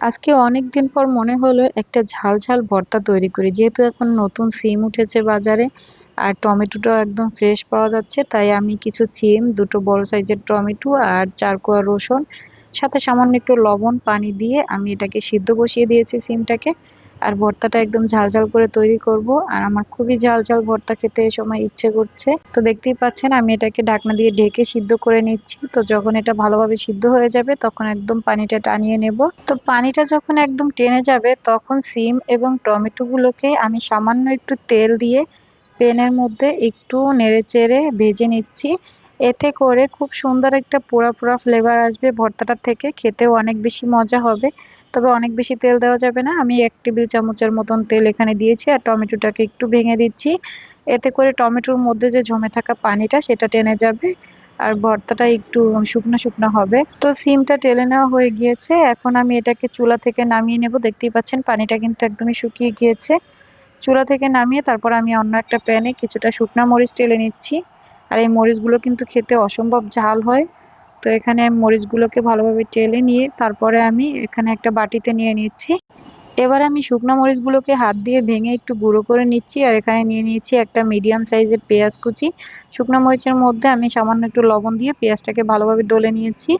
আজকে অনেকদিন পর মনে হলো একটা ঝাল ঝাল ভর্তা তৈরি করি। যেহেতু এখন নতুন সিম উঠেছে বাজারে আর টমেটোটাও একদম ফ্রেশ পাওয়া যাচ্ছে, তাই আমি কিছু সিম, দুটো বড় সাইজের টমেটো আর চার কোয়া রসুন সাথে সামান্য একটু লবণ, পানি দিয়ে আমি এটাকে সিদ্ধ বসিয়ে দিয়েছি সিমটাকে। আর ভর্তাটা একদম ঝাল ঝাল করে তৈরি করব। আর আমার খুবই ঝাল ঝাল ভর্তা খেতে এই সময় ইচ্ছে করছে। তো দেখতেই পাচ্ছেন, আমি এটাকে ঢাকনা দিয়ে ঢেকে সিদ্ধ করে নিচ্ছি। তো যখন এটা ভালোভাবে সিদ্ধ হয়ে যাবে, তখন একদম পানিটা টানিয়ে নেব। তো পানিটা যখন একদম টেনে যাবে, তখন সিম এবং টমেটো গুলোকে আমি সামান্য একটু তেল দিয়ে, প্যানের মধ্যে একটু নেড়ে চেড়ে ভেজে নিচ্ছি। এতে করে খুব সুন্দর একটা পোড়া পোড়া ফ্লেভার আসবে ভর্তাটার থেকে। খেতেও অনেক বেশি মজা হবে। তবে অনেক বেশি তেল দেওয়া যাবে না। আমি এক টেবিল চামচের মতন তেল এখানে দিয়েছি আর টমেটোটাকে একটু ভেঙে দিচ্ছি। এতে করে টমেটোর মধ্যে যে জমে থাকা পানিটা সেটা টেনে যাবে আর ভর্তাটা একটু শুকনো শুকনো হবে। তো সিমটা টেলে নেওয়া হয়ে গিয়েছে। এখন আমি এটাকে চুলা থেকে নামিয়ে নেব। দেখতেই পাচ্ছেন পানিটা কিন্তু একদমই শুকিয়ে গিয়েছে। চুলা থেকে নামিয়ে তারপর আমি অন্য একটা প্যানে কিছুটা শুকনা মরিচ টেলে নিচ্ছি। আর এই মরিচগুলো কিন্তু খেতে অসম্ভব ঝাল হয়। তো এখানে আমি মরিচগুলোকে ভালোভাবে টেলে নিয়ে তারপরে আমি এখানে একটা বাটিতে নিয়ে নিচ্ছি। এবার আমি শুকনো মরিচগুলোকে হাত দিয়ে ভেঙে একটু গুঁড়ো করে নিচ্ছি আর এখানে নিয়ে নিয়েছি একটা মিডিয়াম সাইজের পেঁয়াজ কুচি। শুকনো মরিচের মধ্যে আমি সামান্য একটু লবণ দিয়ে পেঁয়াজটাকে ভালোভাবে ডলে নিয়েছি।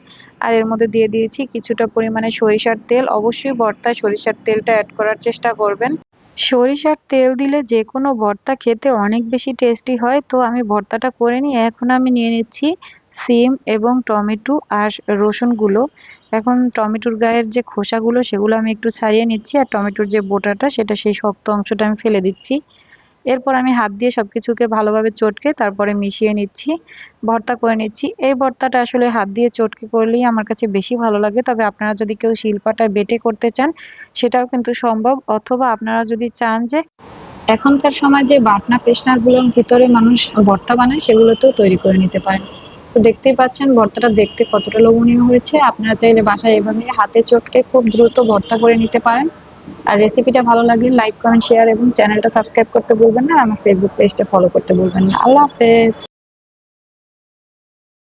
আর এর মধ্যে দিয়ে দিয়েছি কিছুটা পরিমাণে সরিষার তেল। অবশ্যই ভর্তায় সরিষার তেলটা অ্যাড করার চেষ্টা করবেন। সরিষার তেল দিলে যে কোনো ভর্তা খেতে অনেক বেশি টেস্টি হয়। তো আমি ভর্তাটা করে নিই এখন আমি নিয়ে নিচ্ছি সিম এবং টমেটো আর রসুনগুলো। এখন টমেটোর গায়ের যে খোসাগুলো সেগুলো আমি একটু ছাড়িয়ে নিচ্ছি আর টমেটোর যে বোটাটা সেটা সেই শক্ত অংশটা আমি ফেলে দিচ্ছি। এরপর আমি হাত দিয়ে সব কিছুকে ভালোভাবে চটকে তারপরে মিশিয়ে নিচ্ছি, ভর্তা করে নিচ্ছি। এই ভর্তাটা আসলে হাত দিয়ে চটকে করলেই আমার কাছে বেশি ভালো লাগে। তবে আপনারা যদি কেউ শিলপাটায় বেটে করতে চান, সেটাও কিন্তু সম্ভব। অথবা আপনারা যদি চান যে এখনকার সময় যে বাটনা পেশনারগুলোর ভিতরে মানুষ ভর্তা বানায়, সেগুলোতেও তৈরি করে নিতে পারেন। তো দেখতেই পাচ্ছেন, ভর্তাটা দেখতে কতটা লোভনীয় হয়েছে। আপনারা চাইলে বাসায় এভাবে হাতে চটকে খুব দ্রুত ভর্তা করে নিতে পারেন। আর রেসিপিটা ভালো লাগলে লাইক কমেন্ট শেয়ার এবং চ্যানেলটা সাবস্ক্রাইব করতে ভুলবেন না আমার ফেসবুক পেজটা ফলো করতে ভুলবেন না। আল্লাহ হাফেজ।